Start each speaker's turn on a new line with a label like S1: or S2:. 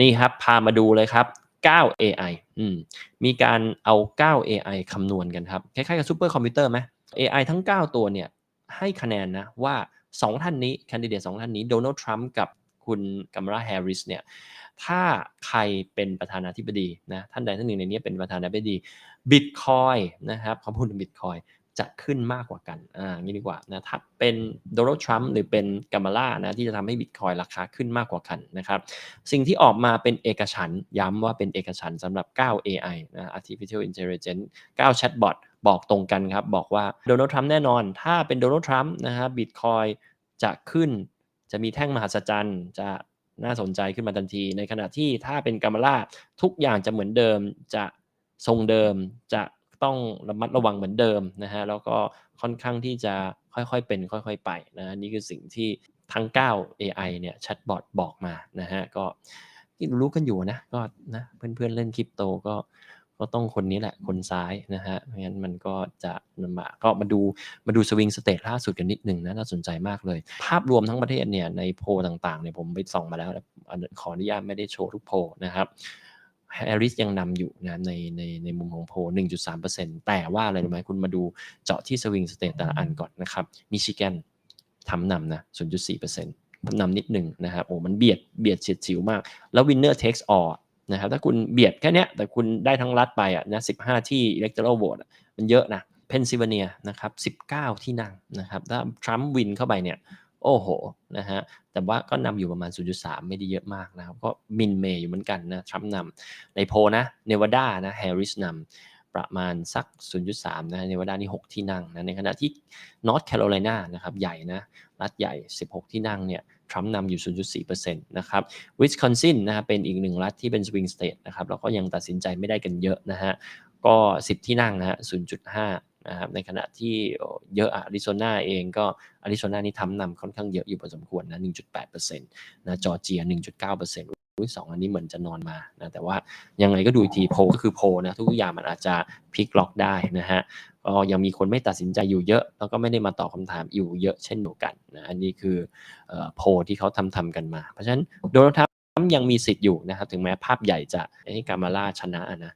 S1: นี่ครับ พามาดูเลยครับ 9 AI อืมมีการเอา 9 AI คำนวณกันครับ คล้ายๆกับซูเปอร์คอมพิวเตอร์ไหม AI ทั้ง 9 ตัวเนี่ย ให้คะแนนนะว่า 2 ท่านนี้คนดิเดต2ท่านนี้โดนัลด์ทรัมป์กับคุณกัมราแฮร์ริสเนี่ยถ้าใครเป็นประธานาธิบดีนะท่านใดท่านหนึ่งในนี้เป็นประธานาธิบดีบิตคอยนะครับเขาพูดถึงบิตคอย จะขึ้นมากกว่ากัน อ่างี้ดีกว่านะถ้าเป็นโดนัลด์ทรัมป์หรือเป็นกัมมาล่านะที่จะทำให้บิตคอยราคาขึ้นมากกว่ากันนะครับ สิ่งที่ออกมาเป็นเอกฉันย้ำว่าเป็นเอกฉันท์สำหรับ 9 AI นะ artificial intelligence 9 chatbot บอกตรงกันครับ บอกว่าโดนัลด์ทรัมป์แน่นอน ถ้าเป็นโดนัลด์ทรัมป์นะครับบิตคอยจะขึ้น จะมีแท่งมหัศจรรย์จะน่าสนใจขึ้นมาทันที ในขณะที่ถ้าเป็นกัมมาล่าทุกอย่างจะเหมือนเดิมจะทรงเดิมจะ ต้องระมัดระวังเหมือนเดิมนะฮะแล้วก็ค่อนข้างที่จะค่อยๆเป็น ค่อยๆไปนะนี่คือสิ่งที่ทั้ง 9 AI เนี่ยแชทบอทบอกมานะฮะก็ที่รู้กันอยู่นะก็นะเพื่อนๆเล่นคริปโตก็ก็ต้องคนนี้แหละคนซ้ายนะฮะไม่งั้นมันก็จะลำบากก็มาดูมาดูสวิงสเตทล่าสุดกันนิดหนึ่งนะน่าสนใจมากเลย ภาพรวมทั้งประเทศเนี่ยในโพลต่างๆเนี่ยผมไปส่องมาแล้ว ขออนุญาตไม่ได้โชว์ทุกโพลนะครับ แฮร์ริสยังนำอยู่นะในในในมุมของโพล1.3%แต่ว่าอะไรรู้ไหมคุณมาดูเจาะที่สวิงสเตทแต่ละอันก่อนนะครับมิชิแกนทำนำนะ 0.4%นำนิดหนึ่งนะครับโอ้มันเบียดเบียดเฉียดฉิวมาก แล้ว winner takes all นะครับถ้าคุณเบียดแค่เนี้ยแต่คุณได้ทั้งรัฐไปอะนะ15 ที่ electoral vote อะมันเยอะนะเพนซิลเวเนียนะครับ19 ที่นั่งนะครับถ้าทรัมป์วินเข้าไปเนี่ย โอ้โหนะฮะแต่ว่าก็นำอยู่ประมาณ 0.3 ไม่ได้เยอะมากนะครับก็มินเมย์อยู่เหมือนกันนะทรัมป์นำในโพนะเนวาดานะแฮร์ริสนำประมาณสัก 0.3 นะเนวาดานี่ 6 ที่นั่งนะในขณะที่นอร์ทแคโรไลนานะครับใหญ่นะรัฐใหญ่ 16 ที่นั่งเนี่ยทรัมป์นำอยู่ 0.4%นะครับวิสคอนซินนะครับเป็นอีกหนึ่งรัฐที่เป็นสวิงสเตทนะครับแล้วก็ยังตัดสินใจไม่ได้กันเยอะนะฮะก็ 10 ที่นั่งนะฮะ0.5 นะครับในขณะที่เยอะอาริโซนาเองก็อาริโซนานี่ทำนำค่อนข้างเยอะอยู่พอสมควรนะ 1.8%นะจอร์เจีย 1.9%อุ้ยสองอันนี้เหมือนจะนอนมานะแต่ว่ายังไงก็ดูทีโพก็คือโพนะทุกอย่างมันอาจจะพลิกล็อกได้นะฮะก็ยังมีคนไม่ตัดสินใจอยู่เยอะแล้วก็ไม่ได้มาตอบคำถามอยู่เยอะเช่นเดียวกันนะอันนี้คือโพที่เขาทำทำกันมา เพราะฉะนั้นโดนัลด์ทรัมป์ยังมีสิทธิ์อยู่นะครับถึงแม้ภาพใหญ่จะให้กามาล่าชนะนะ